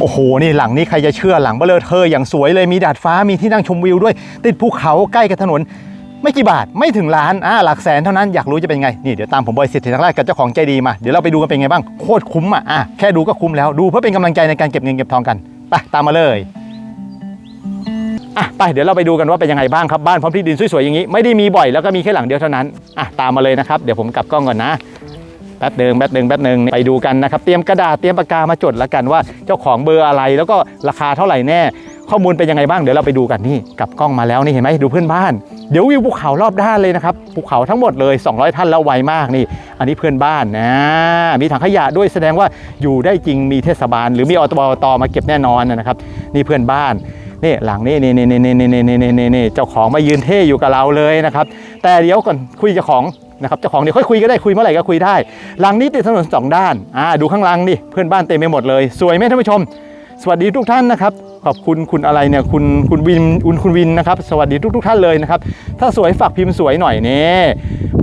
โอ้โห นี่หลังนี้ใครจะเชื่อหลังเบลอเธออย่างสวยเลยมีดาดฟ้ามีที่นั่งชมวิวด้วย ติดภูเขาใกล้กับถนน ไม่กี่บาทไม่ถึงล้านอ่าหลักแสนเท่านั้นอยากรู้จะเป็นไง นี่เดี๋ยวตามผมบอยสิทธิทักราชกับเจ้าของใจดีมา เดี๋ยวเราไปดูกันเป็นไงบ้างโคตรคุ้มอะอะแค่ดูก็คุ้มแล้วดูเพื่อเป็นกำลังใจในการเก็บเงินเก็บทองกันไปตามมาเลยอะไปเดี๋ยวเราไปดูกันว่าเป็นยังไงบ้างครับบ้านพร้อมที่ดินสวยๆอย่างนี้ไม่ได้มีบ่อยแล้วก็มีแค่หลังเดียวเท่านั้นอะตามมาเลยนะครับเดี๋ยวผมกลับกล้องก่อนนะ แป๊บหนึ่งแป๊บหนึ่งแป๊บหนึ่งไปดูกันนะครับ เตรียมกระดาษเตรียมปากกามาจดแล้วกันว่าเจ้าของเบอร์อะไรแล้วก็ราคาเท่าไหร่แน่ ข้อมูลเป็นยังไงบ้างเดี๋ยวเราไปดูกันนี่กลับกล้องมาแล้วนี่เห็นไหมดูเพื่อนบ้านเดี๋ยววิวภูเขารอบด้านเลยนะครับภูเขาทั้งหมดเลย 200 ท่านแล้วไวมากนี่ อันนี้เพื่อนบ้านนะมีถังขยะด้วยแสดงว่าอยู่ได้จริงมีเทศบาล หรือมีอตบตมาเก็บแน่นอนนะครับ นี่เพื่อนบ้านนี่หลังนี่นี่นี่นี่นี่นี่นี่นี่นี่เจ้าของมายืนเท่อยู่กับเราเลยนะครับ แต่เดี๋ยวก่อนคุยเจ้าของ นะครับเจ้าของเดี๋ยวค่อยคุยก็ได้คุยเมื่อไหร่ก็คุยได้หลังนี้ติดถนนสองด้านอ่าดูข้างหลังดิเพื่อนบ้านเต็มไปหมดเลย สวยไหมท่านผู้ชม สวัสดีทุกท่านนะครับขอบคุณคุณอะไรเนี่ยคุณคุณวินคุณคุณวินนะครับสวัสดีทุกทุกท่านเลยนะครับถ้าสวยฝากพิมพ์สวยหน่อยเนี่ย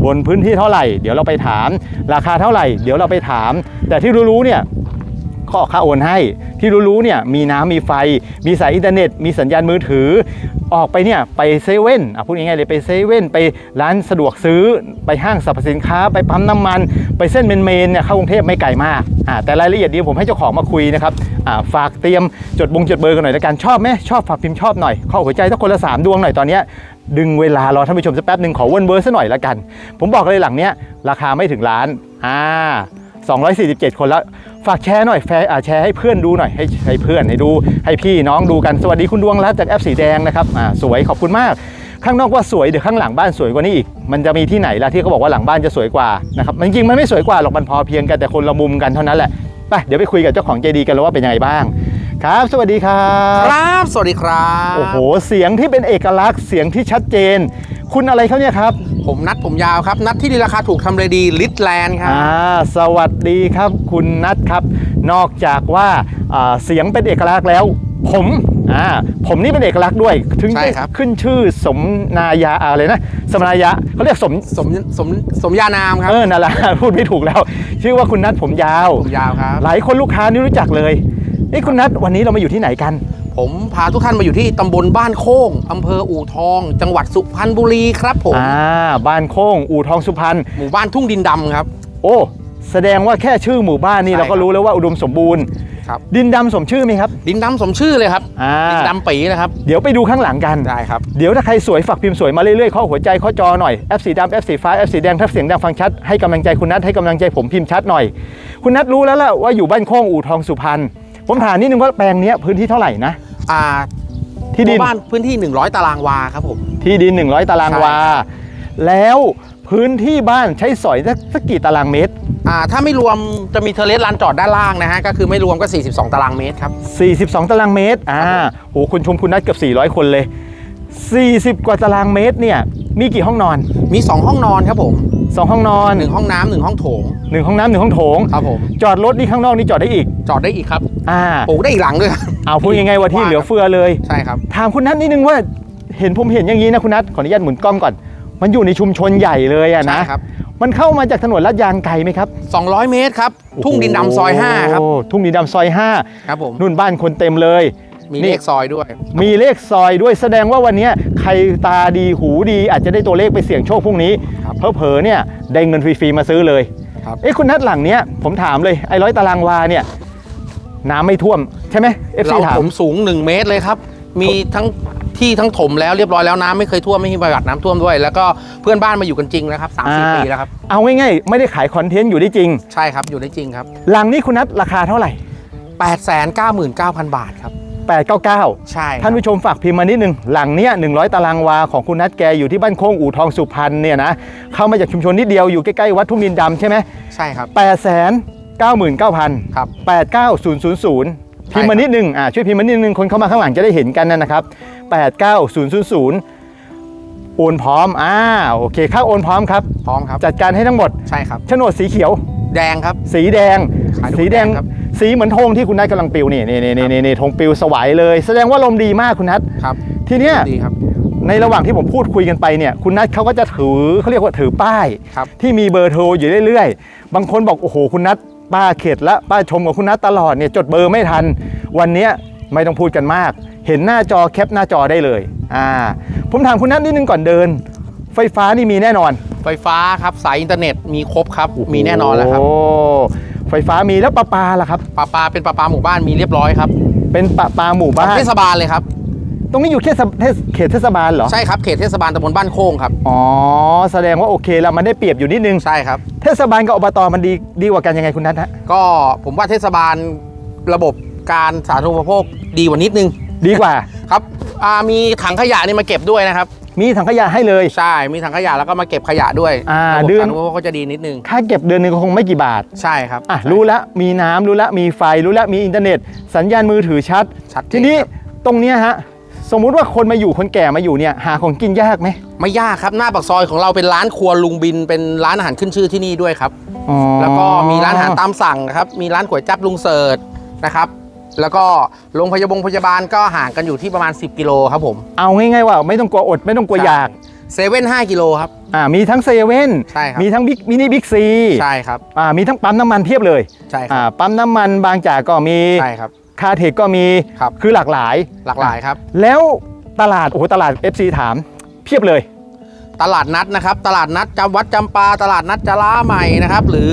บนพื้นที่เท่าไหร่ เดี๋ยวเราไปถาม ราคาเท่าไหร่ เดี๋ยวเราไปถาม แต่ที่รู้ๆเนี่ย ข้อค่าโอนให้ ที่รู้ๆเนี่ยมีน้ำมีไฟ มีสายอินเทอร์เน็ต มีสัญญาณมือถือ ออกไปเนี่ยไปเซเว่นอะพูดง่ายๆเลยไปเซเว่นไปร้านสะดวกซื้อไปห้างสรรพสินค้า ไปปั๊มน้ำมัน ไปเส้นเมนเมนเนี่ยเข้ากรุงเทพไม่ไกลมากอ่าแต่รายละเอียดดีผมให้เจ้าของมาคุยนะครับอ่าฝากเตรียมจดบงจดเบอร์กันหน่อยละกันชอบไหมชอบฝากพิมพ์ชอบหน่อยข้อหัวใจถ้าคนละสามดวงหน่อยตอนเนี้ยดึงเวลารอท่านผู้ชมสักแป๊บหนึ่งขอวนเบอร์ซะหน่อยละกัน ผมบอกเลยหลังเนี้ยราคาไม่ถึงล้านอ่า247 คนแล้ว ฝากแชร์หน่อยแฟร์อ่าแชร์ให้เพื่อนดูหน่อยให้ให้เพื่อนให้ดู ให้พี่น้องดูกันสวัสดีคุณดวงรัตน์จากแอปสีแดงนะครับอ่าสวยขอบคุณมาก ข้างนอกว่าสวยเดี๋ยวข้างหลังบ้านสวยกว่านี้อีก มันจะมีที่ไหนล่ะที่เขาบอกว่าหลังบ้านจะสวยกว่านะครับจริงๆมันไม่สวยกว่าหรอกมันพอเพียงกันแต่คนละมุมกันเท่านั้นแหละไปเดี๋ยวไปคุยกับเจ้าของใจดีกันแล้วว่าเป็นยังไงบ้าง ครับ สวัสดีครับครับ สวัสดีครับโอ้โห เสียงที่เป็นเอกลักษณ์เสียงที่ชัดเจน คุณอะไรเขาเนี่ยครับ ผมนัดผมยาวครับ นัดที่ดีราคาถูกทำเลดีลิทแลนด์ครับอ่าสวัสดีครับ คุณนัทครับ นอกจากว่าอ่าเสียงเป็นเอกลักษณ์แล้ว ผมอ่าผมนี่เป็นเอกลักษณ์ด้วย ถึงใช่ได้ครับขึ้นชื่อสมนายาอะไรนะ สมนายะเขาเรียกสมสมสมสมยานามครับเออนั่นแหละพูดไม่ถูกแล้ว ชื่อว่าคุณนัทผมยาวผมยาวครับ หลายคนลูกค้านี่รู้จักเลย นี่คุณนัทวันนี้เรามาอยู่ที่ไหนกัน ผมพาทุกท่านมาอยู่ที่ตำบลบ้านโค้งอำเภออู่ทอง จังหวัดสุพรรณบุรีครับผมอ่าบ้านโค้งอู่ทองสุพรรณหมู่บ้านทุ่งดินดำครับ โอ้แสดงว่าแค่ชื่อหมู่บ้านนี่ใช่เราก็ครับรู้แล้วว่าอุดมสมบูรณ์ครับดินดำสมชื่อไหมครับ ดินดำสมชื่อเลยครับอ่าดินดำปีนะครับ เดี๋ยวไปดูข้างหลังกันได้ครับ เดี๋ยวถ้าใครสวยฝากพิมพ์สวยมาเรื่อยๆข้อหัวใจข้อจอหน่อยแอปสีดำแอปสีฟ้าแอปสีแดงถ้าเสียงดังฟังชัดให้กำลังใจคุณนัทให้กำลังใจผมพิมพ์ชัดหน่อย คุณนัทรู้แล้วล่ะว่าอยู่บ้านโค้งอู่ทองสุพรรณ ผมถามนิดนึงว่าแปลงเนี้ยพื้นที่เท่าไหร่นะ อ่าที่ดิน หมู่บ้านพื้นที่ 100 ตารางวาครับผม ที่ดิน 100 ตารางวา แล้วพื้นที่บ้านใช้สอยสักสักกี่ตารางเมตร อ่าถ้าไม่รวมจะมีเทอร์เลสลานจอดด้านล่างนะฮะ ก็คือไม่รวมก็ 42 ตารางเมตรครับ 42 ตารางเมตร อ่า โห คุณชมคุณนัทเกือบ 400 คนเลย 40 กว่าตารางเมตรเนี่ย มีกี่ห้องนอน มี 2 ห้องนอนครับผม 2ห้องนอนหนึ่งห้องน้ำหนึ่งห้องโถงหนึ่งห้องน้ำหนึ่งห้องโถง ครับผมจอดรถนี่ข้างนอกนี่จอดได้อีก จอดได้อีกครับอ่าปลูกได้อีกหลังด้วยครับเอาพูดยังไงว่าที่เหลือเฟือเลย ใช่ครับ ถามคุณนัทนิดนึงว่าเห็นผมเห็นอย่างนี้นะคุณนัทขออนุญาตหมุนกล้องก่อน มันอยู่ในชุมชนใหญ่เลยอะนะใช่ครับ มันเข้ามาจากถนนลาดยางไกลไหมครับ 200 เมตรครับ ทุ่งดินดำซอย5ครับโอ้ทุ่งดินดำซอยครับผม5นุ่นบ้านคนเต็มเลย มีนี่เลขซอยด้วย มีเลขซอยด้วยแสดงว่าวันเนี้ยใครตาดีหูดีอาจจะได้ตัวเลขไปเสี่ยงโชคพรุ่งนี้ครับเพอๆเนี่ยได้เงินฟรีๆมาซื้อเลยครับเอ้คุณนัทหลังเนี้ยผมถามเลยไอ้ร้อยตารางวาเนี่ยน้ำไม่ท่วมใช่ไหมเอฟซีเราถามผมสูง 1 เมตรเลยครับ มีทั้งที่ทั้งถมแล้วเรียบร้อยแล้วน้ำไม่เคยท่วมไม่มีประวัติน้ำท่วมด้วย แล้วก็เพื่อนบ้านมาอยู่กันจริงนะครับสามสี่ปีแล้วครับเอาง่ายๆไม่ได้ขายคอนเทนต์อยู่ได้จริง ใช่ครับอยู่ได้จริงครับหลังนี้คุณนัทราคาเท่าไหร่8 9 9 0 0 0 บาทครับ 899 ใช่ครับท่านผู้ชมฝากพิมพ์มานิดนึง หลังเนี้ย100 ตารางวาของคุณนัทแกอยู่ที่บ้านโค้งอู่ทองสุพรรณเนี่ยนะ เข้ามาจากชุมชนนิดเดียวอยู่ใกล้ๆวัดทุ่งดินดำใช่ไหมใช่ครับ 8 9 9 0 0 0 ครับ 89000 พิมพ์มานิดนึงอ่าช่วยพิมพ์มานิดนึงคนเข้ามาข้างหลังจะได้เห็นกันนะครับ 89000โอนพร้อม อ่า โอเค ค่าโอนพร้อมครับ พร้อมครับ จัดการให้ทั้งหมด ใช่ครับ โฉนดสีเขียว แดงครับ สีแดง ขายทุกสีแดงแดงครับสีเหมือนธงที่คุณนัทกำลังปิวนี่นี่นี่นี่นี่ธงปิวสวายเลย แสดงว่าลมดีมากคุณนัทครับทีเนี้ยดีครับ ในระหว่างที่ผมพูดคุยกันไปเนี่ย คุณนัทเขาก็จะถือเขาเรียกว่าถือป้าย ครับที่มีเบอร์โทรอยู่เรื่อยๆ บางคนบอกโอ้โหคุณนัทป้าเข็ดละป้าชมกับคุณนัทตลอดเนี่ยจดเบอร์ไม่ทัน วันเนี้ยไม่ต้องพูดกันมาก เห็นหน้าจอแคปหน้าจอได้เลยอ่าผมถามคุณนัทนิดนึงก่อนเดิน ไฟฟ้านี่มีแน่นอน ไฟฟ้าครับสายอินเทอร์เน็ตมีครบครับมีแน่นอนแล้วครับ โอ้ ไฟฟ้ามีแล้วประปาล่ะครับ ปลาปลาเป็นปลาปลาหมู่บ้านมีเรียบร้อยครับเป็นประปาหมู่ของบ้านเทศบาลเลยครับ ตรงนี้อยู่เขตเทศเขตเทศบาลเหรอใช่ครับเขตเทศบาลตำบลบ้านโค้งครับ อ๋อแสดงว่าโอเคแล้วมันได้เปรียบอยู่นิดนึงใช่ครับ เทศบาลกับอบตมันดีดีกว่ากันยังไงคุณนัทฮะก็ผมว่าเทศบาลระบบการสาธารณูปโภคดีกว่านิดนึง ดีกว่า ครับอ่ามีถังขยะนี่มาเก็บด้วยนะครับ มีถังขยะให้เลย ใช่ มีถังขยะแล้วก็มาเก็บขยะด้วยอ่าระบบเดือนสาธารณูปโภคก็จะดีนิดนึง ค่าเก็บเดือนหนึงก็คงไม่กี่บาท ใช่ครับอะ รู้แล้วมีน้ำรู้แล้วมีไฟรู้แล้วมีอินเทอร์เน็ต สัญญาณมือถือชัด ชัดเจนทีนี้ครับตรงเนี้ยฮะ สมมุติว่าคนมาอยู่คนแก่มาอยู่เนี่ย หาของกินยากไหมไม่ยากครับหน้าปากซอยของเราเป็นร้านครัวลุงบิน เป็นร้านอาหารขึ้นชื่อที่นี่ด้วยครับ อ๋อแล้วก็มีร้านอาหารตามสั่งนะครับ มีร้านก๋วยจั๊บลุงเสิร์ชนะครับ แล้วก็โรงพยาบาลพยาบาลก็ห่างกันอยู่ที่ประมาณ 10 กิโลครับผม เอาง่ายๆว่าไม่ต้องกลัวอดไม่ต้องกลัวอยากเซเว่นห้ากิโลครับ อ่ามีทั้งเซเว่นใช่ครับ มีทั้งบิ๊กมินิบิ๊กซีใช่ครับ อ่ามีทั้งปั๊มน้ำมันเพียบเลยใช่คอ่ารับ ปั๊มน้ำมันบางจากก็มีใช่ครับ คาเทคก็มีครับ คือหลากหลาย หลากหลายครับ แล้วตลาดโอ้โหตลาด FC ถามเพียบเลย ตลาดนัดนะครับ ตลาดนัดจำวัดจำปา ตลาดนัดจล้าใหม่นะครับ หรือ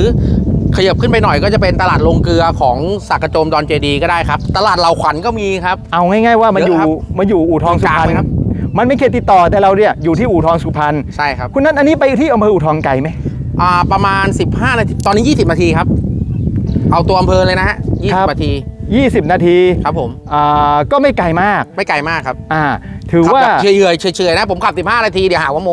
ขยับขึ้นไปหน่อยก็จะเป็นตลาดลงเกลือของสักกระโจมดอนเจดีก็ได้ครับ ตลาดเหล่าขวัญก็มีครับ เอาง่ายๆว่ามันอยู่เยอะครับมันอยู่อู่ทองสุพรรกลางณไหมครับมันไม่เขตติดต่อแต่เราเนี่ยอยู่ที่อู่ทองสุพรรณใช่ครับคุณนัทอันนี้ไปที่อำเภออู่ทองไกลไหมอ่าประมาณ 15นาทีตอนนี้ 20 นาทีครับ เอาตัวอำเภอเลยนะฮะครับ20นาที 20 นาทีครับผมอ่าก็ไม่ไกลมากไม่ไกลมากครับอ่าถือขับว่าแบบเฉยๆเฉยๆนะผมขับ 15 นาทีเดี๋ยวหาว่าโม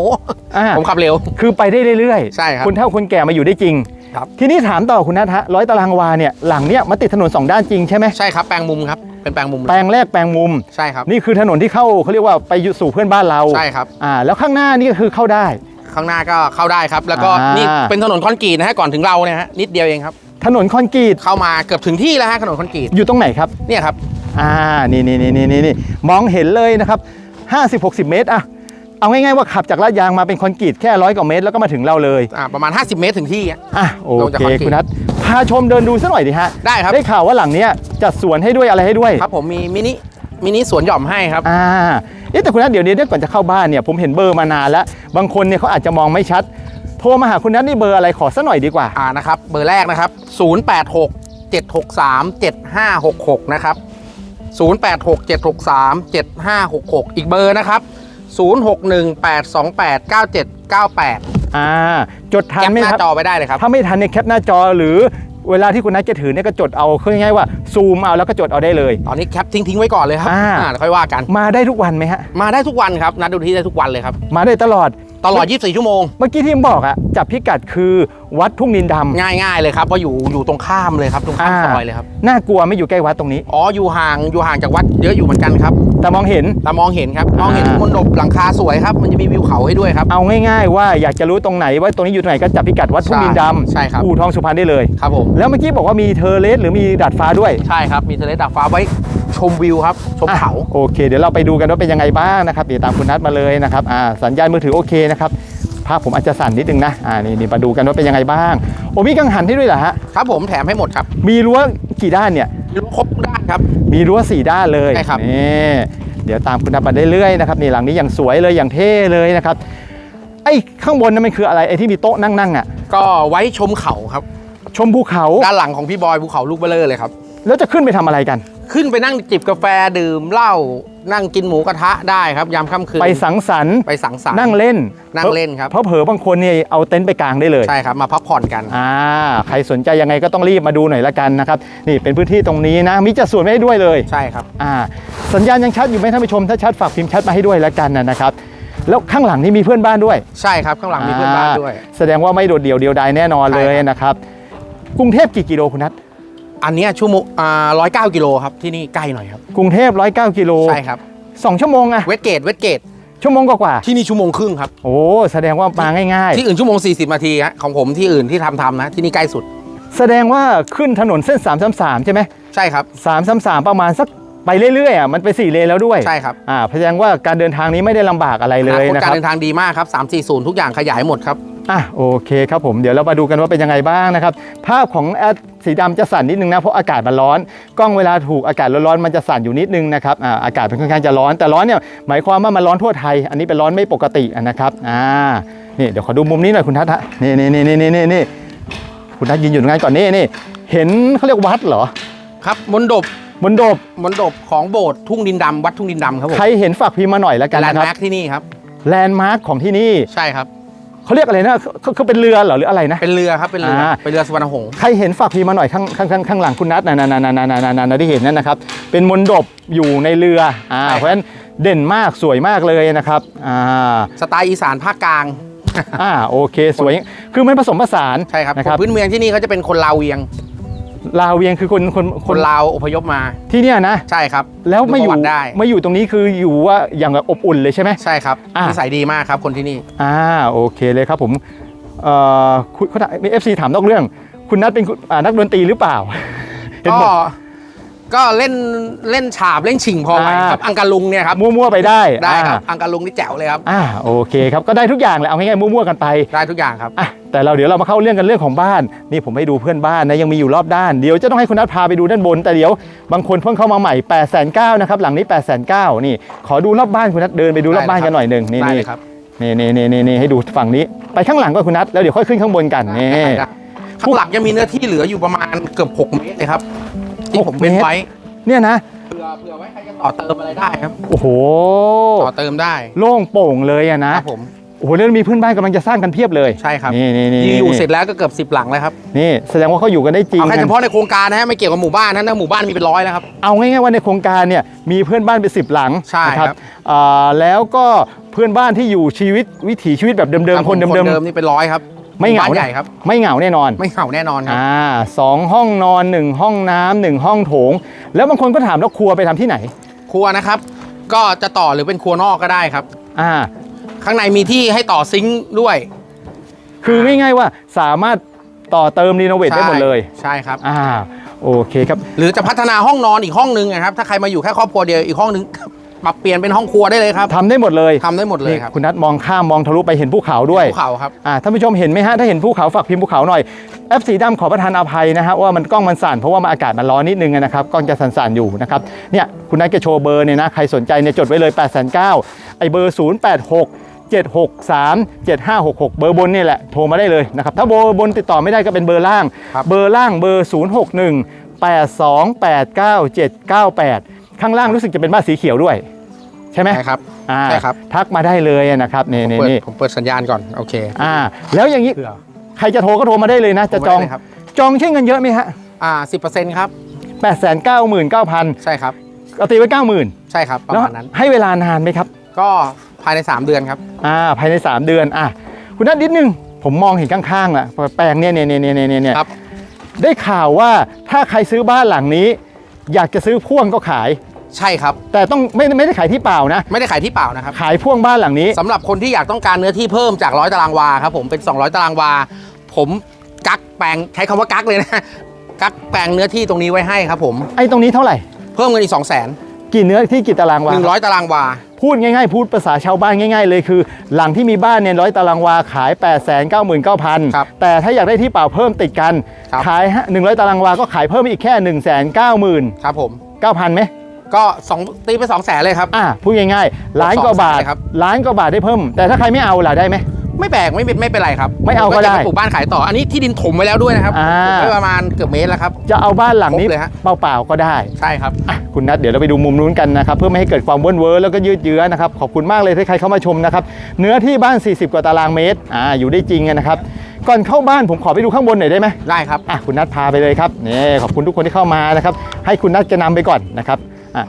อ่าผมขับเร็ว คือไปได้เรื่อยใช่ครับคุณเท่าคนแก่มาอยู่ได้จริง ครับ ทีนี้ถามต่อคุณนัทฮะร้อยตารางวาเนี่ยหลังเนี่ยมันติดถนนสองด้านจริงใช่ไหมใช่ครับแปลงมุมครับเป็นแปลงมุมเลยแปลงแรกแปลงมุม ใช่ครับ นี่คือถนนที่เข้าเขาเรียกว่าไปอยู่สู่เพื่อนบ้านเราใช่ครับ อ่าแล้วข้างหน้านี่ก็คือเข้าได้ ข้างหน้าก็เข้าได้ครับ แล้วก็อ่านี่ นี่เป็นถนนคอนกรีตนะฮะก่อนถึงเราเนี่ยฮะนิดเดียวเองครับ ถนนคอนกรีตเข้ามาเกือบถึงที่แล้วฮะถนนคอนกรีตอยู่ตรงไหนครับ เนี่ยครับ อ่า นี่นี่นี่นี่นี่มองเห็นเลยนะครับ 50 60 เมตรอะ เอาง่ายๆว่าขับจากลาดยางมาเป็นคอนกรีตแค่ร้อยกว่าเมตรแล้วก็มาถึงเราเลยอ่าประมาณ 50 เมตรถึงที่อะอะโอลงจากเคคอนกรีต คุณนัทพาชมเดินดูสักหน่อยดิฮะได้ครับ ได้ข่าวว่าหลังเนี้ยจัดสวนให้ด้วยอะไรให้ด้วยครับผมมีมินิมินิสวนหย่อมให้ครับ อ่าเอ๊ะแต่คุณนัทเดี๋ยวนี้เนี่ยก่อนจะเข้าบ้านเนี่ยผมเห็นเบอร์มานานแล้ว บางคนเนี่ยเขาอาจจะมองไม่ชัด โทรมาหาคุณนัทนี่เบอร์อะไรขอสักหน่อยดีกว่า อ่านะครับ เบอร์แรกนะครับ 086 763 7566 นะครับ 086 763 7566 อีกเบอร์นะครับ061 828 9798 อ่าจดทัแคนปไหมหน้าครับจอไปได้เลยครับ ถ้าไม่ทันเนี่ยแคปหน้าจอหรือเวลาที่คุณนัทจะถือเนี่ยก็จดเอาคือง่ายๆว่าซูมเอาแล้วก็จดเอาได้เลย ตอนนี้แคปทิ้งทิ้งๆไว้ก่อนเลยครับอ่า อ่าเดี๋ยวค่อยว่ากัน มาได้ทุกวันไหมฮะ มาได้ทุกวันครับนัดดูที่ได้ทุกวันเลยครับ มาได้ตลอด ตลอด 24 ชั่วโมง เมื่อกี้ที่ผมบอกอะจับพิกัดคือ วัดทุ่งนินดำง่ายๆเลยครับว่าอยู่อยู่ตรงข้ามเลยครับตรงข้ามอ่าซอยเลยครับน่ากลัวไม่อยู่ใกล้วัดตรงนี้อ๋ออยู่ห่างอยู่ห่างจากวัดเยอะอยู่เหมือนกันครับ แต่มองเห็นแต่มองเห็นครับมองเห็นอ่าบนดบหลังคาสวยครับมันจะมีวิวเขาให้ด้วยครับเอาง่ายๆ ว่าอยากจะรู้ตรงไหนว่าตรงนี้อยู่ตรงไหนก็จับพิกัดวัดทุ่งนินดำใช่ครับอู่ทองสุพรรณได้เลยครับผมแล้วเมื่อกี้บอกว่ามีเทอร์เลสหรือมีดาดฟ้าด้วยใช่ครับมีทะเลดาดฟ้าไว้ชมวิวครับชมเขาอะโอเค เดี๋ยวเราไปดูกันว่าเป็นยังไงบ้างนะครับเดี๋ยวตามคุณนัทมาเลยนะครับอ่าสัญญาณมือถือโอเคนะครับ ภาพผมอาจจะสั่นนิดนึงนะอ่านี่นี่มาดูกันว่าเป็นยังไงบ้าง โอ้มีกังหันให้ด้วยเหรอฮะครับผมแถมให้หมดครับ มีรั้วกี่ด้านเนี่ยครบทุกด้านครับ มีรั้วสี่ด้านเลยใช่ครับ นี่เดี๋ยวตามคุณนัทมาเรื่อยๆนะครับนี่หลังนี้อย่างสวยเลยอย่างเท่เลยนะครับไอ้ข้างบนนั้นมันคืออะไรไอ้ที่มีโต๊ะนั่งๆอะ ก็ไว้ชมเขาครับ ชมภูเขาด้านหลังของพี่บอยภูเขาลูกเบลเลอร์เลยครับ แล้วจะขึ้นไปทำอะไรกัน ขึ้นไปนั่งจิบกาแฟดื่มเหล้านั่งกินหมูกระทะได้ครับ ยามค่ำคืนไปสังสรรค์ไปสังสรรค์นั่งเล่นนั่งเล่นครับเพราะเผลอบางคนเนี่ยเอาเต็นท์ไปกางได้เลยใช่ครับมาพักผ่อนกันอ่าใครสนใจยังไงก็ต้องรีบมาดูหน่อยละกันนะครับนี่เป็นพื้นที่ตรงนี้นะมีจัดสวนไว้ให้ด้วยเลยใช่ครับอ่าสัญญาณยังชัดอยู่ไหมท่านผู้ชม ถ้าชัดฝากพิมพ์ชัดมาให้ด้วยละกันนะนะครับแล้วข้างหลังนี่มีเพื่อนบ้านด้วย ใช่ครับข้างหลังมีเพื่อนบ้านด้วย แสดงว่าไม่โดดเดี่ยวเดียวดายแน่นอนเลยใช่ครับนะครับ กรุงเทพกี่กิโลคุณนัท อันเนี้ยชั่วโมงอ่าร้อยเก้ากิโลครับที่นี่ใกล้หน่อยครับกรุงเทพ109กิโลใช่ครับสองชั่วโมงอะเวสเกตเวสเกตชั่วโมงกว่าที่นี่ชั่วโมงครึ่งครับๆโอ้แสดงว่ามาง่ายที่อื่นชั่วโมง 40นาทีฮะของผมที่อื่นที่ทำทำนะที่นี่ใกล้สุด ๆ แสดงว่าขึ้นถนนเส้น333ใช่ไหมใช่ครับ 333ประมาณสักไปเรื่อยๆอะมันไปสี่เลนแล้วด้วยใช่ครับอ่าแสดงว่าการเดินทางนี้ไม่ได้ลำบากอะไรเลยอนาคตนะกาครรับเดินทางดีมากครับ 340 ทุกอย่างขยายหมดครับ อะโอเคครับผมเดี๋ยวเรามาดูกันว่าเป็นยังไงบ้างนะครับ ภาพของแอด สีดำจะสั่นนิดนึงนะเพราะอากาศมันร้อน กล้องเวลาถูกอากาศร้อนๆมันจะสั่นอยู่นิดนึงนะครับอ่าอากาศเป็นค่อนข้างจะร้อนแต่ร้อนเนี่ยหมายความว่ามันร้อนทั่วไทย อันนี้เป็นร้อนไม่ปกตินะครับอ่านี่เดี๋ยวขอดูมุมนี้หน่อยคุณทัศน์ฮะนี่นี่นี่นี่นี่นี่คุณทัศน์ยืนอยู่ตรงนั้นก่อนนี่นี่เห็นเขาเรียกวัดเหรอครับมนดบบนโดบมนดบของโบสถ์ทุ่งดินดำวัดทุ่งดินดำครับผมใครเห็นฝากพิมพ์มาหน่อยแล้วกันแลนนะด์ครับมาร์คที่นี่ครับแลนด์มาร์คของที่นี่ใช่ครับ เขาเรียกอะไรนะเขาเขาเป็นเรือเหรอหรืออะไรนะ เป็นเรือครับเป็นเรืออา เป็นเรือสุวรรณหงษ์ ใครเห็นฝากพิมพ์มาหน่อยข้างข้างข้างข้างหลังคุณนัทนะนะนะนะนะนะนะนะที่เห็นนั่นนะครับ เป็นมนดบอยู่ในเรืออ่าเพราะฉะนั้นเด่นมากสวยมากเลยนะครับอ่าสไตล์อีสานภาคกลาง อ่าโอเคสวยคือมันผสมผสานใช่ครับนะครับพื้นเมืองที่นี่เขาจะเป็นคนลาวเวียง ลาวเวียงคือคนคนคนลาวอพยพมาที่เนี่ยนะ ใช่ครับ แล้วไม่อดูยู่ประวัติได้ไม่อยู่ตรงนี้คืออยู่ว่าอย่างแบบอบอุ่นเลยใช่ไหมใช่ครับอ่านิสัยดีมากครับคนที่นี่อ่าโอเคเลยครับผมเอ่อคุณเขาถามเอฟซีถามนอกเรื่อง คุณนัทเป็นคุณอ่านักดนตรีหรือเปล่าเห็นก็บอ กก็เล่นเล่นฉาบเล่นฉิงพอไหวครับอ่าอังกาลุงเนี่ยครับมั่วๆไปได้ได้ครับอ่าอังกาลุงนี่แจ๋วเลยครับอ่าโอเคครับก็ได้ทุกอย่างแหละเอาง่ายๆมั่วๆกันไปได้ทุกอย่างครับอะแต่เราเดี๋ยวเรามาเข้าเรื่องกันเรื่องของบ้าน นี่ผมให้ดูเพื่อนบ้านนะยังมีอยู่รอบด้านเดี๋ยวจะต้องให้คุณนัทพาไปดูด้านบน แต่เดี๋ยวบางคนเพิ่งเข้ามาใหม่8ปดแสนเนะครับหลังนี้8ปดแสนเนี่ขอดูรอบบ้านคุณนัทเดินไปดูรอบบ้านกันหน่อยหนึ่งนี่ได้นี่เลยครับนี่นี่นี่นี่นี่ให้ดูฝั่งนี้ไปข้างหลังก็คุณนัทแล้วเดี๋ยวค่อยขึ้นข้างบนกันนี่ได้ข้างหลังยังมีเนื้อที่เหลืออยู่ประมาณเกือบ6เมตรเลยครับ ที่ผมหกเว้นเมตรไว้ เนี่ยนะเผื่อเผื่อไว้ใครจะต่อเติมอะไรได้ครับ โอ้โห ต่อเติมได้โล่งโป่งเลยอะคนะรับผม โอ้โหแล้วมีเพื่อนบ้านกำลังจะสร้างกันเพียบเลยใช่ครับนี่นี่นี่ที่อยู่เสร็จแล้วก็เกือบ10หลังแล้วครับ นี่แสดงว่าเขาอยู่กันได้จริงเอาแค่กัเฉนพาะในโครงการนะฮะไม่เกี่ยวกับหมู่บ้านนะนะหมู่บ้านมีเป็นร้อยแล้วครับ เอาง่ายๆว่าในโครงการเนี่ยมีเพื่อนบ้านเป็นสิบหลังใช่นะครับ อ่าแล้วก็เพื่อนบ้านที่อยู่ชีวิตวิถีชีวิตแบบเดิมรับๆคนผมเดิมเดิมนี่เป็นร้อยครับๆ ไม่เหงาบ้านนะใหญ่ครับ ไม่เหงาแน่นอน ไม่เหงาแน่นอนครับ อ่าสองห้องนอนหนึ่งห้องน้ำหนึ่งห้องโถง แล้วบางคนก็ถามแล้วครัวไปทำที่ไหน ครัวนะครับ ก็จะต่อหรือเป็นครัวนอกก็ได้ครับ อ่า ข้างในมีที่ให้ต่อซิงค์ด้วยคือง่ายๆว่าสามารถต่อเติมรีโนเวทได้หมดเลย ใช่ครับ อ่า โอเคครับ หรือจะพัฒนาห้องนอนอีกห้องนึงนะครับ ถ้าใครมาอยู่แค่ครอบครัวเดียวอีกห้องนึง ปรับเปลี่ยนเป็นห้องครัวได้เลยครับทำได้หมดเลยทำได้หมดเลยครับคุณนัทมองข้ามมองทะลุไปเห็นภูเขาด้วย ภูเขาครับ อ่าท่านผู้ชมเห็นไหมฮะถ้าเห็นภูเขาฝากพิมพ์ภูเขาหน่อยแอปสีดำขอประทานอภัยนะฮะว่ามันกล้องมันสั่นเพราะว่ามันอากาศมันร้อนนิดนึงนะครับกล้องจะสั่นๆอยู่นะครับเนี่ยคุณนัทจะโชว์เบอร์เนี่ยนะใครสนใจเนี่ยจดไว้เลย8 9 0 0ไอเบอร์ 0 8 6 763 7566 เบอร์บนนี่แหละโทรมาได้เลยนะครับถ้าเบอร์บนติดต่อไม่ได้ก็เป็นเบอร์ล่าง ครับ เบอร์ล่างเบอร์ 061 8289 798 ข้างล่างรู้สึกจะเป็นบ้านสีเขียวด้วย ใช่ไหมใช่ครับอ่าใช่ครับ ทักมาได้เลยนะครับนี่นี่เปิดนี่ผมเปิดสัญญาณก่อนโอเคอ่า แล้วอย่างนี้เผื่อใครจะโทรก็โทรมาได้เลยนะ จะจองผมไม่ได้เลยครับจองใช้เงินเยอะไหมฮะอ่าสิบเปอร์เซ็นต์ครับแปดแสนเก้าหมื่นเก้าพันใช่ครับ เอาตีไว้เก้าหมื่นใช่ครับประแล้วมาณนั้น ให้เวลานานไหมครับ ก็ภายใน 3 เดือนครับ อ่าภายใน 3 เดือนอะคุณนัทนิดนึง ผมมองเห็นข้างๆล่ะแปลงเนี่ยเนี่ยเนี่ยเนี่ยเนี่ยเนี่ยครับ ได้ข่าวว่าถ้าใครซื้อบ้านหลังนี้ อยากจะซื้อพ่วงก็ขาย ใช่ครับ แต่ต้องไม่ไม่ได้ขายที่เปล่านะ ไม่ได้ขายที่เปล่านะครับ ขายพ่วงบ้านหลังนี้ สำหรับคนที่อยากต้องการเนื้อที่เพิ่มจากร้อยตารางวาครับผมเป็น 200 ตารางวา ผมกักแปลงใช้คำว่ากักเลยนะ กักแปลงเนื้อที่ตรงนี้ไว้ให้ครับผม ไอ้ตรงนี้เท่าไหร่ เพิ่มเงินอีก 2 0 0 0 0นกี่เนื้อที่กี่ตารางวาหนึ่งร้อยตารางวา พูดง่ายๆ พูดภาษาชาวบ้านง่าย ๆ เลยคือ หลังที่มีบ้านเนี่ยร้อยตารางวาขาย 8 9 9 9 0 0 ครับ0แต่ถ้าอยากได้ที่เปล่าเพิ่มติดกัน ครับ ขายหนึ่งร้อยตารางวาก็ขายเพิ่มอีกแค่ 1 9 9 0 0 0 0ครับผม 9,000ไหม ก็สองตีไป2 0 0 0 0เลยครับ อะพูดง่ายๆล้านกว่าบาทสองแสนเลยครับ ล้านกว่าบาทได้เพิ่ม แต่ถ้าใครไม่เอาล่ะได้ไหม ไม่แปลกไม่เป็นไม่เป็นไรครับไม่เอาก็ได้ผจะปปลูกบ้านขายต่ออันนี้ที่ดินถมไว้แล้วด้วยนะครับอ่า ถมไว้ประมาณเกือบเมตรแล้วครับ จะเอาบ้านหลังนี้ครบเลยฮะ เปล่าๆก็ได้ ใช่ครับ อะคุณนัทเดี๋ยวเราไปดูมุมนู้นกันนะครับ เพื่อไม่ให้เกิดความเว้นเว้อแล้วก็ยืดเยื้อนะครับขอบคุณมากเลยที่ใครเข้ามาชมนะครับ เนื้อที่บ้าน 40 กว่าตารางเมตรอ่าอยู่ได้จริงนะครับ ก่อนเข้าบ้านผมขอไปดูข้างบนหน่อยได้ไหมได้ครับ อะคุณนัทพาไปเลยครับนี่ขอบคุณทุกคนที่เข้ามานะครับ ให้คุณนัทแกนำไปก่อนนะครับ อะ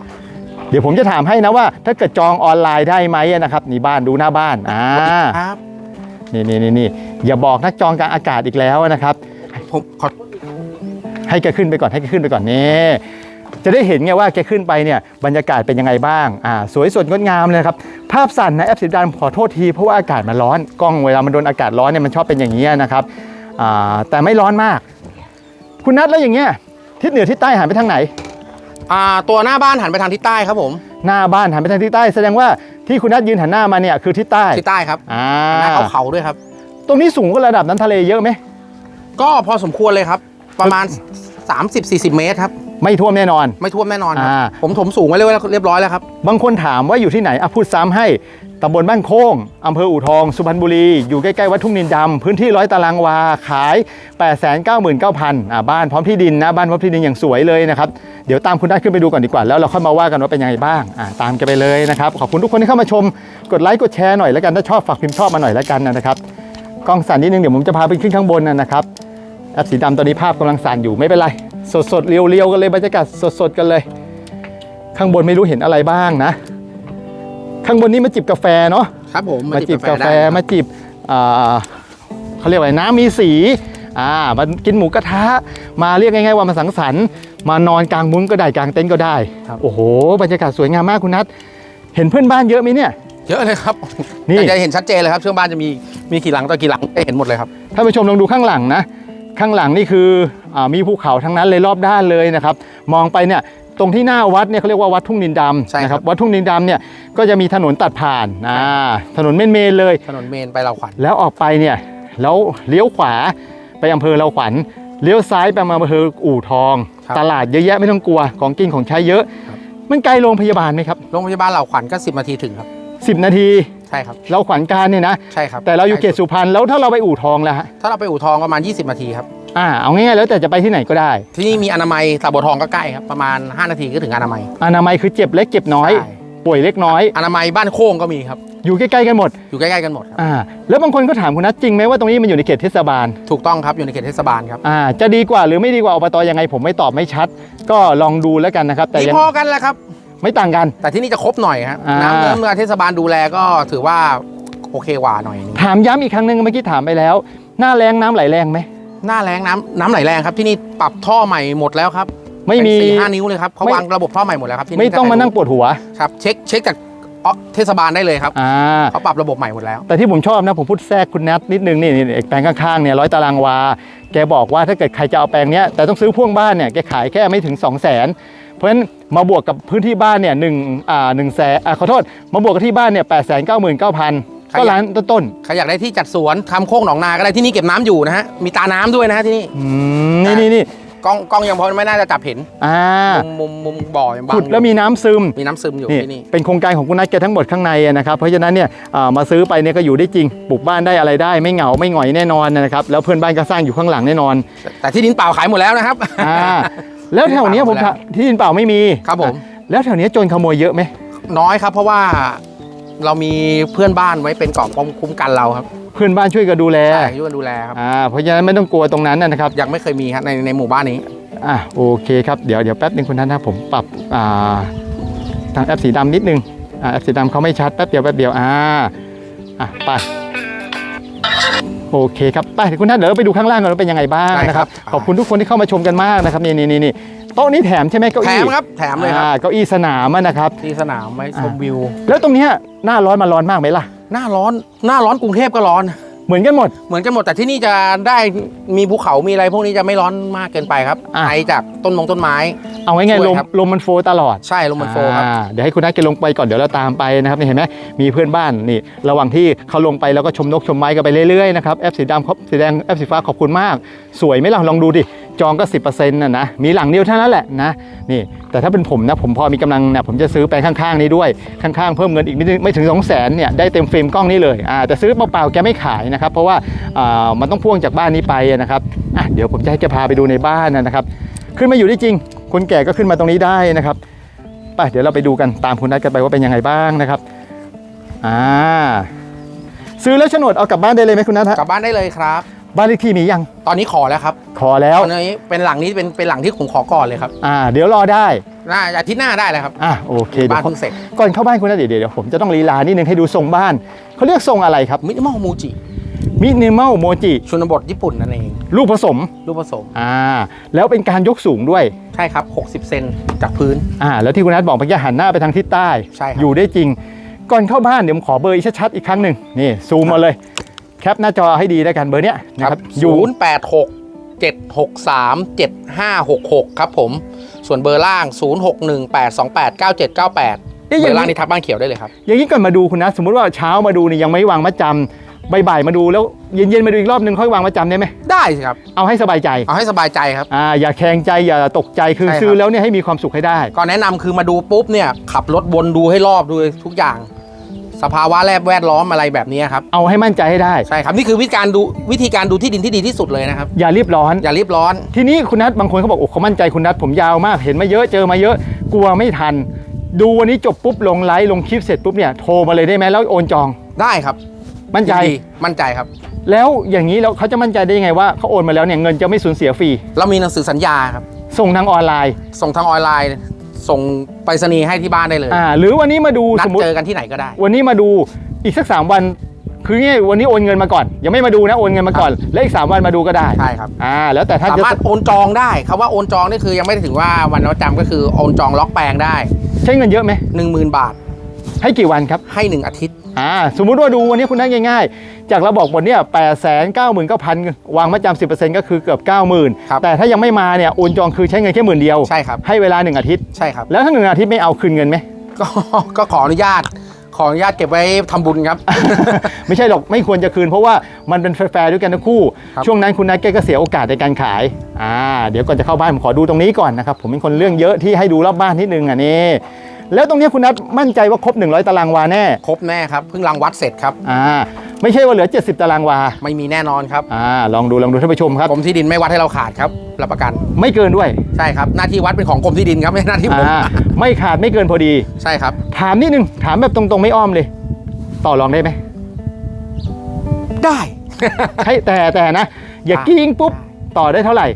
เดี๋ยวผมจะถามให้นะว่า ถ้าเกิดจองออนไลน์ได้ไหมนะครับนี่บ้านดูหน้าบ้านอ่าครับนี่นี่นี่นี่อย่าบอกนักจองกลางอากาศอีกแล้วนะครับ ผมขอให้แกขึ้นไปก่อนให้แกขึ้นไปก่อนนี่จะได้เห็นไงว่าแกขึ้นไปเนี่ยบรรยากาศเป็นยังไงบ้างอ่าสวยสดงดงามเลยครับ ภาพสั่นนะแอปสีดำขอโทษทีเพราะว่าอากาศมันร้อนกล้องเวลามันโดนอากาศร้อนเนี่ยมันชอบเป็นอย่างนี้ยนะครับอ่าแต่ไม่ร้อนมาก คุณนัทแล้วอย่างเงี้ยทิศเหนือทิศใต้หันไปทางไหน อ่าตัวหน้าบ้านหันไปทางทิศใต้ครับผมหน้าบ้านหันไปทางทิศใต้ แสดงว่าที่คุณนัทยืนหันหน้ามาเนี่ยคือทิศใต้ทิศใต้ครับอ่าหน้าเขาเขาด้วยครับ ตรงนี้สูงกว่าระดับน้ำทะเลเยอะไหมก็พอสมควรเลยครับ ประมาณ 30-40 เมตรครับ ไม่ท่วมแน่นอน ไม่ท่วมแน่นอนครับ อ่า ผมถมสูงไว้เรียบร้อยเรียบร้อยแล้วครับ บางคนถามว่าอยู่ที่ไหนอะพูดซ้ำให้ตำบลบ้านโค้งอำเภออู่ทองสุพรรณบุรี อยู่ใกล้ ๆ วัดทุ่งนินดำพื้นที่ร้อยตารางวา ขาย 8 9 9 0 0 0อ่าบ้านพร้อมที่ดินนะบ้านพร้อมที่ดินอย่างสวยเลยนะครับ เดี๋ยวตามคุณนัทขึ้นไปดูก่อนดีกว่า แล้วเราค่อยมาว่ากันว่าเป็นยังไงบ้างอ่าตามกันไปเลยนะครับ ขอบคุณทุกคนที่เข้ามาชม กดไลค์กดแชร์หน่อยแล้วกันถ้าชอบฝากพิมพ์ชอบมาหน่อยแล้วกันนะครับกล้องสั่นนิดนึงเดี๋ยวผมจะพาไปขึ้นข้างบนนะนะครับแอปสีดำตอนนี้ภาพกำลังสั่นอยู่ไม่เป็นไร สดๆเรียวๆกันเลยบรรยากาศสดๆกันเลย ข้างบนไม่รู้เห็นอะไรบ้างนะ ข้างบนนี้มาจิบกาแฟเนาะครับผมมาจิบกาแฟได้ครับมาจิบอ่าเขาเรียกว่าอะไรน้ำมีสีอ่ามากินหมูกระทะมาเรียกง่ายๆว่ามาสังสรรค์มานอนกลางมุ้งก็ได้กลางเต็นท์ก็ได้โอ้โหบรรยากาศสวยงามมากคุณนัทเห็นเพื่อนบ้านเยอะไหมเนี่ยเยอะเลยครับนี่จะเห็นชัดเจนเลยครับเชื่องบ้านจะมีมีกี่หลังต่อกี่หลังได้เห็นหมดเลยครับท่านผู้ชมลองดูข้างหลังนะ ข้างหลังนี่คืออามีภูเขาทั้งนั้นเลยรอบด้านเลยนะครับ มองไปเนี่ยตรงที่หน้าวัดเนี่ยเขาเรียกว่าวัดทุ่งนินดใช่ำนะคครัรับบวัดทุ่งนินดำเนี่ยก็จะมีถนนตัดผ่านอ่าถนนเมนเมนๆเลย ถนนเมนไปเราขวัญแล้วออกไปเนี่ยแล้วเลี้ยวขวาไปอำเภอเราขวัญเลี้ยวซ้ายไปมาอำเภออู่ทองครับตลาดเยอะแยะไม่ต้องกลัวของกินของใช้เยอะครับมันไกลโรงพยาบาลไหมครับโรงพยาบาลเราขวัญก็ 10 นาทีถึงครับ 10 นาที ใช่ครับ เราขวัญการเนี่ยนะ ใช่ครับแต่เราอยู่เขตสุพรรณแล้วถ้าเราไปอู่ทองแล้วฮะถ้าเราไปอู่ทองประมาณ 20 นาทีครับ อ่าเอาง่ายๆแล้วแต่จะไปที่ไหนก็ได้ ที่นี่มีอนามัยตาบัวทองก็ใกล้ครับประมาณ 5 นาทีก็ถึงอนามัย อนามัยคือเจ็บเล็กเจ็บน้อย ใช่ ป่วยเล็กน้อย อนามัยบ้านโค้งก็มีครับ อยู่ใกล้ๆกันหมดอยู่ใกล้ๆกันหมดครับอ่าแล้วบางคนก็ถามคุณนัทจริงไหมว่าตรงนี้มันอยู่ในเขตเทศบาลถูกต้องครับอยู่ในเขตเทศบาลครับอ่าจะดีกว่าหรือไม่ดีกว่าอบตยังไงผมไม่ตอบไม่ชัด ก็ลองดูแล้วกันนะครับแต่นี่ยังพอกันแหละครับ ไม่ต่างกัน แต่ที่นี่จะครบหน่อยครับอ่า น้ำเนื้อเมื่อเทศบาลดูแลก็ถือว่าโอเคกว่าหน่อยนึงถามย้ำอีกครั้งหนึ่งเมื่อกี้ถามไปแล้ว หน้าแรงน้ำไหลแรงไหม หน้าแรงน้ำน้ำไหลแรงครับที่นี่ปรับท่อใหม่หมดแล้วครับไม่มี เป็นสี่ห้านิ้วเลยครับเขาไม่ วางระบบท่อใหม่หมดแล้วครับที่นี่ไม่ต้องมานั่งปวดหัว ครับเช็คเช็คจากอ๋อเทศบาลได้เลยครับอ่า เขาปรับระบบใหม่หมดแล้ว แต่ที่ผมชอบนะผมพูดแทรกคุณนัทนิดนึงนี่นี่นี่แปลงข้างๆเนี่ยร้อยตารางวา แกบอกว่าถ้าเกิดใครจะเอาแปลงเนี้ยแต่ต้องซื้อพ่วงบ้านเนี่ยแกขายแค่ไม่ถึง 2 0 0 0 0น เพราะฉะนั้นมาบวกกับพื้นที่บ้านเนี่ยหนึ่งอ่าหนึ่งแสนอ่าขอโทษ มาบวกกับที่บ้านเนี่ยแปดแสนเก้าหมื่นเก้าพันใครก็อยากล้านต้นใครอยากได้ที่จัดสวนทำโค้งหนองนาก็ได้ที่นี่เก็บน้ำอยู่นะฮะมีตาน้ำด้วยนะฮะที่นี่ๆอืมนี่นี่นี่กล้องกล้องยังพอไม่น่าจะจับเห็นอ่ามุมมุมมุมบ่อยังบังขุดแล้วมีน้ำซึม มีน้ำซึมอยู่นี่ที่นี่ เป็นโครงการของคุณนัทแกทั้งหมดข้างในอะนะครับ เพราะฉะนั้นเนี่ยอ่ามาซื้อไปเนี่ยก็อยู่ได้จริง ปลูกบ้านได้อะไรได้ไม่เหงาไม่หงอยแน่นอนนะครับ แล้วเพื่อนบ้านก็สร้างอยู่ข้างหลังแน่นอนแต่ที่ดินเปล่าขายหมดแล้วนะครับ อ่า แล้วแถวเนี้ยผมถามที่ดินเปล่าไม่มีครับผมอะแล้วแถวเนี้ยโจรขโมยเยอะไหมน้อยครับเพราะว่าเรามีเพื่อนบ้านไว้เป็นเกราะป้องคุ้มกันเราครับเพื่อนบ้านช่วยกันดูแลใช่ช่วยกันดูแลครับอ่าเพราะฉะนั้นไม่ต้องกลัวตรงนั้นนะนะครับยังไม่เคยมีครับในในหมู่บ้านนี้อะโอเคครับเดี๋ยวเดี๋ยวแป๊บนึงคุณท่านนะผมปรับอ่าทางแอปสีดำนิดนึงอ่าแอปสีดำเขาไม่ชัดแป๊บเดียวแป๊บเดียวอ่าอะไป โอเคครับไปคุณท่านเดี๋ยวเราไปดูข้างล่างกันว่าเป็นยังไงบ้างได้นะคครัรับบขอบคุณทุกคนที่เข้ามาชมกันมากนะครับนี่นี่นี่นี่โต๊ะนี้แถมใช่ไหมเก้าแถอี้มครับแถมเลยครับอ่าเก้าอี้สนามอะนะครับที่สนามไว้ชมวิว แล้วตรงเนี้ยหน้าร้อนมาร้อนมากไหมล่ะ หน้าร้อนหน้าร้อนกรุงเทพก็ร้อน เหมือนกันหมด เหมือนกันหมดแต่ที่นี่จะได้มีภูเขามีอะไรพวกนี้จะไม่ร้อนมากเกินไปครับอะ ไอจากต้นมงต้นไม้ เอาง่ายช่ๆวยลมครับ ลมมันโฟตลอด ใช่ลมมันโฟครับ อ่าเดี๋ยวให้คุณนัทแกลงไปก่อนเดี๋ยวเราตามไปนะครับนี่เห็นไหมมีเพื่อนบ้านนี่ ระหว่างที่เขาลงไปแล้วก็ชมนกชมไม้กันไปเรื่อยๆนะครับแอปสีดำครับสีแดงแอปสีฟ้าขอบคุณมาก สวยไหมล่ะลองดูดิ จองก็ 10%นะนะมีหลังเดียวเท่านั้นแหละนะนี่แต่ถ้าเป็นผมนะผมพอมีกำลังเนี่ยผมจะซื้อไปลงข้างๆนี้ด้วยข้างๆเพิ่มเงินอีกไม่ถึงไม่ถึง2 0 0 0 0นเนี่ยได้เต็มเฟรมกล้องนี้เลยอ่าแต่ซื้อเปล่าๆแกไม่ขายนะครับ เพราะว่าอ่ามันต้องพ่วงจากบ้านนี้ไปนะครับอะเดี๋ยวผมจะให้แกพาไปดูในบ้านนะครับ ขึ้นมาอยู่ได้จริง คนแก่ก็ขึ้นมาตรงนี้ได้นะครับไปเดี๋ยวเราไปดูกันตามคุณนัทกันไปว่าเป็นยังไงบ้างนะครับอ่าซื้อแล้วโฉนดเอากลับบ้านได้เลยไหมคุณนัทกลับบ้านได้เลยครับ บ้านเลขที่มียังตอนนี้ขอแล้วครับขอแล้วตอนนี้เป็นหลังนี้เป็นเป็นหลังที่ผมขอก่อนเลยครับอ่าเดี๋ยวรอได้น่าอาทิตย์หน้าได้เลยครับอ่าโอเคเดี๋ยบ้านวผมเพิ่งเสร็จก่อนเข้าบ้านคุณนัทเดี๋ยวเดี๋ยวผมจะต้องลีลานิดนึงให้ดูทรงบ้านเขาเรียกทรงอะไรครับมินิมอลมูจิมินิมอลโมจิชนบทญี่ปุ่นนั่นเองลูกผสมรูปผสมอ่าแล้วเป็นการยกสูงด้วยใช่ครับ 60 เซนจากพื้นอ่าแล้วที่คุณนัทบอกเมื่อกี้หันหน้าไปทางทิศใต้ใช่ครับอยู่ได้จริงก่อนเข้าบ้านเดี๋ยวผมขอเบอร์อีกชัดๆอีกครั้งหนึ่งนี่ซูมมาเลย แคปหน้าจอให้ดีแล้วกันเบอร์เนี้ยนะครับอศูยู่นย์แปดหกเจ็ดหกสามเจ็ดห้าหกหกครับผม ส่วนเบอร์ล่าง0 6 1 8 2 8 9 7 9 8เอ๊ะเบออย่างร์ล่างนี้นี่ทับบ้านเขียวได้เลยครับ อย่างนี้ก่อนมาดูคุณนะ สมมุติว่าเช้ามาดูนี่ยังไม่วางมัดจำบ่ายๆมาดูแล้วเย็นๆมาดูอีกรอบนึงค่อยวางประจำได้ไหมได้สิครับ เอาให้สบายใจเอาให้สบายใจครับ อ่าอย่าแข็งใจอย่าตกใจคือใช่ครับ ซื้อแล้วเนี่ยให้มีความสุขให้ได้ ก็แนะนำคือมาดูปุ๊บเนี่ยขับรถวนดูให้รอบดูทุกอย่าง สภาวะแวดแวดล้อมอะไรแบบนี้ครับ เอาให้มั่นใจให้ได้ ใช่ครับ นี่คือวิธีการดูวิธีการดูที่ดินที่ดีที่สุดเลยนะครับ อย่ารีบร้อน อย่ารีบร้อน ทีนี้คุณนัทบางคนเขาบอกโอ้เขามั่นใจคุณนัทผมยาวมาก เห็นมาเยอะเจอมาเยอะ กลัวไม่ทัน ดูวันนี้จบปุ๊บลงไลฟ์ลงคลิปเสร็จปุ๊บเนี่ยโทรมาเลยได้ไหมแล้วโอนจอง ได้ครับ มั่นใจดีมั่นใจครับ แล้วอย่างนี้แล้วเขาจะมั่นใจได้ยังไงว่าเขาโอนมาแล้วเนี่ยเงินจะไม่สูญเสียฟรี เรามีหนังสือสัญญาครับ ส่งทางออนไลน์ ส่งทางออนไลน์ ส่งไปรษณีย์ให้ที่บ้านได้เลยอ่าหรือวันนี้มาดูนัสดมมติ เจอกันที่ไหนก็ได้ วันนี้มาดูอีกสักสามวัน คือง่ายวันนี้โอนเงินมาก่อน ยังไม่มาดูนะโอนเงินมาก่อน แล้วอีกสามวันมาดูก็ได้ใช่ครับ อ่าแล้วแต่ท่านสาจะมารถโอนจองได้คำว่าโอนจองนี่คือยังไม่ได้ถึงว่าวันประจำก็คือโอนจองล็อกแปลงได้ ใช้เงินเยอะไหม10,000 บาทให้กี่วันครับให้ 1 อาทิตย์ อ่าสมมุติว่าดูวันนี้คุณได้ง่าย ๆ จากเราบอกหมดเนี่ยแปดแสนเก้าหมื่นเก้าพันวางมาจำสิบเปอร์เซ็นต์ก็คือเกือบเก้าหมื่นครับแต่ถ้ายังไม่มาเนี่ยโอนจองคือใช้เงินแค่หมื่นเดียวใช่ครับ ให้เวลาหนึ่งอาทิตย์ ใช่ครับ แล้วถ้าหนึ่งอาทิตย์ไม่เอาคืนเงินไหม ก็ก็ขออนุญาต ขออนุญาตเก็บไว้ทำบุญครับ ไม่ใช่หรอกไม่ควรจะคืนเพราะว่ามันเป็นแฟร์ๆด้วยกันทั้งคู่ ครับ ช่วงนั้นคุณนัทแกก็เสียโอกาสในการขายอ่าเดี๋ยวก่อนจะเข้าบ้านผมขอดูตรงนี้ก่อนนะครับ ผมเป็นคนเรื่องเยอะที่ให้ดูรอบบ้านนิดนึงอะนี่ แล้วตรงนี้คุณนัทมั่นใจว่าครบ 100 ตารางวาแน่ครบแน่ครับเพิ่งรังวัดเสร็จครับ อ่าไม่ใช่ว่าเหลือ 70 ตารางวาไม่มีแน่นอนครับอ่าลองดูลองดูท่านผู้ชมครับ กรมที่ดินไม่วัดให้เราขาดครับรับประกันไม่เกินด้วยใช่ครับ หน้าที่วัดเป็นของกรมที่ดินครับไม่ใช่หน้าที่ผมอ่าไม่ขาดไม่เกินพอดี ใช่ครับ ถามนิดนึงถามแบบตรงๆไม่อ้อมเลย ต่อรองได้ไหม ได้ให้แต่แต่นะ อย่าอะกิ้งปุ๊บ ต่อได้เท่าไหร่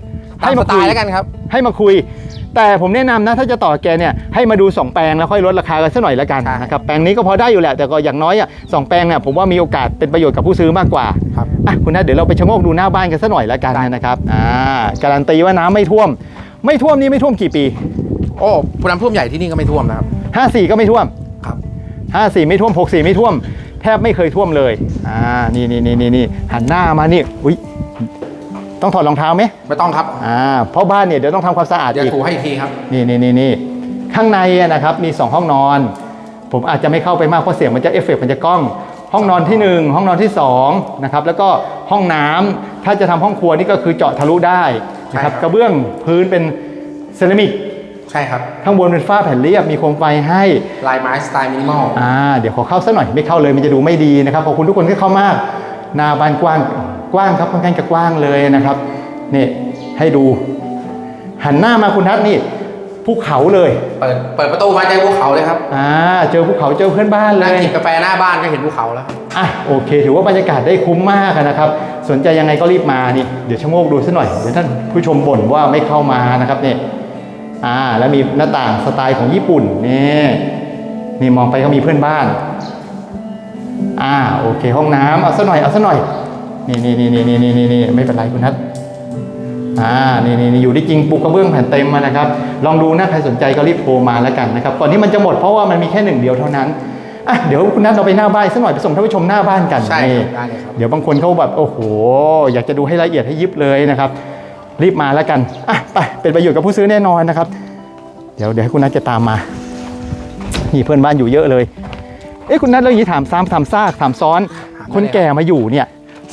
ตามสไตคุยล์แล้วกันครับ ให้มาคุย แต่ผมแนะนำนะถ้าจะต่อแกเนี่ยให้มาดูสองแปลงแล้วค่อยลดราคากันสักหน่อยละกันใช่ นะครับแปลงนี้ก็พอได้อยู่แหละแต่ก็อย่างน้อยอะสองแปลงเนี่ยผมว่ามีโอกาสเป็นประโยชน์กับผู้ซื้อมากกว่าครับ อะคุณนัทเดี๋ยวเราไปชะโงกดูหน้าบ้านกันสักหน่อยละกันได้นะครับอ่าการันตีว่าน้ำไม่ท่วม ไม่ท่วมนี่ไม่ท่วมกี่ปี โอ้ผู้น้ำท่วมใหญ่ที่นี่ก็ไม่ท่วมนะครับ 54 ก็ไม่ท่วม ครับ 54 ไม่ท่วม 64 ไม่ท่วม แทบไม่เคยท่วมเลย อ่า นี่นี่นี่นี่นี่หันหน้ามานี่ อุ้ย ต้องถอดรองเท้าไหมไม่ต้องครับอ่าเพราะบ้านเนี่ยเดี๋ยวต้องทำความสะอาดเดี๋ยวอีก ถูให้อีกทีครับ นี่นี่นี่นี่ข้างในอะนะครับมี 2 ห้องนอน ผมอาจจะไม่เข้าไปมากเพราะเสียงมันจะเอฟเฟกต์มันจะกล้อง ห้องนอนที่ 1 ห้องนอนที่2นะครับแล้วก็ห้องน้ำถ้าจะทำห้องครัวนี่ก็คือเจาะทะลุได้นะครับใช่ครับ กระเบื้องพื้นเป็นเซรามิกใช่ครับ ข้างบนเป็นฝ้าแผ่นเรียบมีโคมไฟให้ลายไม้สไตล์มินิมอล อ่าเดี๋ยวขอเข้าสักหน่อยไม่เข้าเลยมันจะดูไม่ดีนะครับขอบคุณทุกคนที่เข้ามากหน้าบ้านกว้าง กว้างครับค่อนข้างจะกว้างเลยนะครับนี่ให้ดู หันหน้ามาคุณทัศน์นี่ภูเขาเลยเปิดเปิดประตูมาเจอภูเขาเลยครับอ่าเจอภูเขาเจอเพื่อนบ้านเลนั่งยกินกาแฟหน้าบ้านก็เห็นภูเขาแล้ว อะโอเค ถือว่าบรรยากาศได้คุ้มมากนะครับ สนใจยังไงก็รีบมานี่เดี๋ยวชะโงกดูสักหน่อยเดี๋ยวท่านผู้ชมบ่นว่าไม่เข้ามานะครับเนี่ยอ่าแล้วมีหน้าต่างสไตล์ของญี่ปุ่นนี่นี่มองไปก็มีเพื่อนบ้าน อ่าโอเคห้องน้ำเอาสักหน่อยเอาสักหน่อย นี่นี่นี่นี่นี่นี่นี่ไม่เป็นไรคุณนัทอ่านี่นี่นี่อยู่ที่จริงปูกระเบื้องแผ่นเต็มมานะครับ ลองดูนะใครสนใจก็รีบโทรมาแล้วกันนะครับก่อนที่มันจะหมดเพราะว่ามันมีแค่หนึ่งเดียวเท่านั้นอะเดี๋ยวคุณนัทเราไปหน้าบ้านสักหน่อยไปส่งท่านผู้ชมหน้าบ้านกันใช่นี่ครับได้เลยครับเดี๋ยวบางคนเขาแบบโอ้โห อยากจะดูให้ละเอียดให้ยิบเลยนะครับ รีบมาแล้วกันอะไปเป็นประโยชน์กับผู้ซื้อแน่นอนนะครับ เดี๋ยวเดี๋ยวให้คุณนัทจะตามมานี่เพื่อนบ้านอยู่เยอะเลย เอ๊ะคุณนัทเรื่องนี้ถามซ้ำถามซากถามซ้อนถามได้เลยคนแก่มาอยู่เนี่ย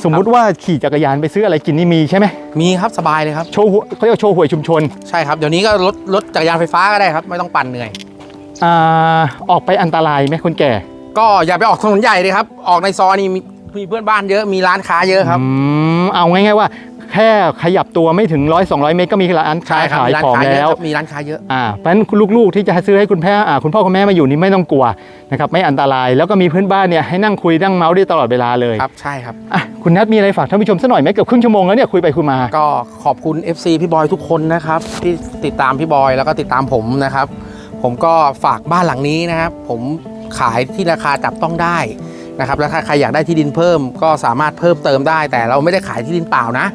สมมุติว่าขี่จักรยานไปซื้ออะไรกินนี่มีใช่ไหมมีครับสบายเลยครับโชว์หัวเขาเรียกว่าโชว์หวยชุมชนใช่ครับเดี๋ยวนี้ก็รถรถจักรยานไฟฟ้าก็ได้ครับ ไม่ต้องปั่นเหนื่อย อ่าออกไปอันตรายไหมคนแก่ก็อย่าไปออกถนนใหญ่เลยครับ ออกในซอยนี่มีมีเพื่อนบ้านเยอะมีร้านค้าเยอะครับ อืมเอาง่ายๆว่า แค่ขยับตัวไม่ถึงร้อยสองร้อยเมตรก็มีร้านค้าใช่ครับขายมีร้านของค้าเยแล้วอะมีร้านค้าเยอะอ่าเพราะฉะนั้นคุณลูกๆที่จะซื้อให้คุณแม่อ่าคุณพ่อคุณแม่มาอยู่นี่ไม่ต้องกลัวนะครับไม่อันตรายแล้วก็มีเพื่อนบ้านเนี่ยให้นั่งคุยนั่งเมาส์ได้ตลอดเวลาเลยครับใช่ครับอะคุณนัทมีอะไรฝากท่านผู้ชมสักหน่อยไหมเกือบครึ่งชั่วโมงแล้วเนี่ยคุยไปคุยมา ก็ขอบคุณ FC พี่บอยทุกคนนะครับที่ติดตามพี่บอยแล้วก็ติดตามผมนะครับ ผมก็ฝากบ้านหลังนี้นะครับผมขายที่ราคาจับต้องได้นะครับแล้วถ้าใครอยากได้ที่ดินเพิ่มก็สามารถเพิ่มเติมได้ แต่เราไม่ได้ขายที่ดินเปล่านะ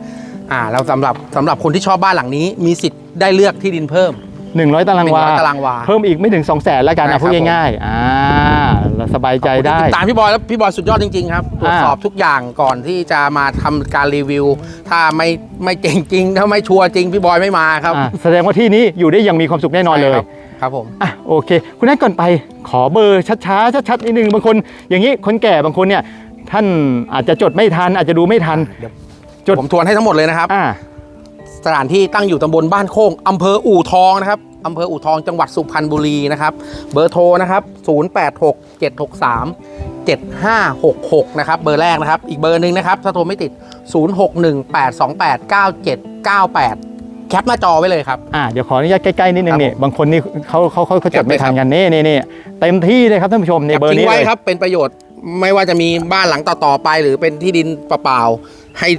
อ่าเราสำหรับสำหรับคนที่ชอบบ้านหลังนี้ มีสิทธิ์ได้เลือกที่ดินเพิ่ม 100 ตารางวา 100ตารางวา เพิ่มอีกไม่ถึง 2 0 0แสนแล้วกันใช่ครันะบพูดง่ายๆอ่าเราสบายใจได้ขอบคุณที่ติดตามพี่บอยแล้วพี่บอยสุดยอดจริงๆครับตรวจสอบทุกอย่างก่อนที่จะมาทำการรีวิว ถ้าไม่ไม่เจ๋งจริง ถ้าไม่ชัวร์จริง พี่บอยไม่มาครับอะแสดงว่าที่นี้อยู่ได้อยังมีความสุขแน่นอนเลย ใช่ครับครับผม อะโอเค คุณนัทก่อนไปขอเบอร์ช้าๆชัดๆนิดนึงบางคน อย่างนี้คนแก่บางคนเนี่ยท่านอาจจะจดไม่ทันอาจจะดูไม่ทันเดี๋ยว จดผมทวนให้ทั้งหมดเลยนะครับ อ่า สถานที่ตั้งอยู่ตำบลบ้านโคงอำเภออู่ทองนะครับอำเภออู่ทองจังหวัดสุพรรณบุรีนะครับ เบอร์โทรนะครับ 086 763 7566 นะครับ เบอร์แรกนะครับ อีกเบอร์หนึ่งนะครับ ถ้าโทรไม่ติด 0618289798 แคปหน้าจอไว้เลยครับ อ่าเดี๋ยวขออนุญาตใกล้ๆนิดนึครังบนี่บางคนนี่เขาเขาเขาเขาจดไม่แคปเลยครับทันกันนี่นี่นี่เต็มที่เลยครับท่านผู้ชมในแคปเบอร์ทิ้นี้งไว้เลยครับ เป็นประโยชน์ไม่ว่าจะมีบ้านหลังต่อ ๆ ไป หรือเป็นที่ดินเปล่าๆให้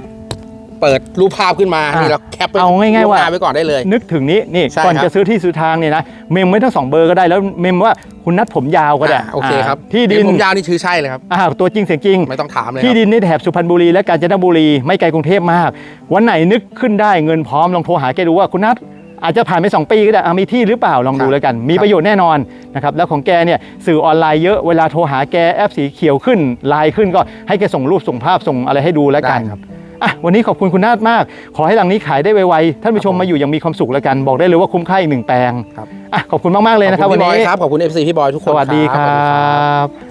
เปิดรูปภาพขึ้นมาอะนี่เราแคปไว้เอาง่ายๆว่า ล่หน้ไว้ก่อนได้เลย นึกถึงนี้นี่ใช่ก่อนครับจะซื้อที่ซื้อทางเนี่ยนะเมมไว้ทั้งสองเบอร์ก็ได้แล้วเมมว่าคุณนัดผมยาวก็ได้อะโอเคครับาที่ดินผมยาวนี่ชื่อใช่เลยครับ อ่าตัวจริงเสียงจริง ไม่ต้องถามเลยคที่รับดินในแถบสุพรรณบุรีและกาญจนบุรีไม่ไกลกรุงเทพมาก วันไหนนึกขึ้นได้เงินพร้อมลองโทรหาแกดูว่าคุณนัทอาจจะผ่านไป 2 ปีก็ได้อะมีที่หรือเปล่าลองดูครับแล้วกัน มีประโยชน์แน่นอนนะครับแล้วของแกเนี่ยสื่อออนไลน์เยอะเวลาโทรหาแกแอปสีเขียวขึ้นไลน์ขึ้นก็ให้แกส่งรูปส่งภาพส่งอะไรให้ดูแล้วกันได้ครับ อะวันนี้ขอบคุณคุณนาฏมาก ขอให้หลังนี้ขายได้ไวๆท่านผู้ชมครับผมมาอยู่อยังมีความสุขแล้วกันบอกได้เลยว่าคุ้มค่าอีกหนึ่งแปลงครับ อะขอบคุณมากๆเลยนะครับขอบวันคุณพี่บอยนี้ครับขอบคุณ FC พี่บอยทุกคสนวัสดีคสรวัสดีครับับ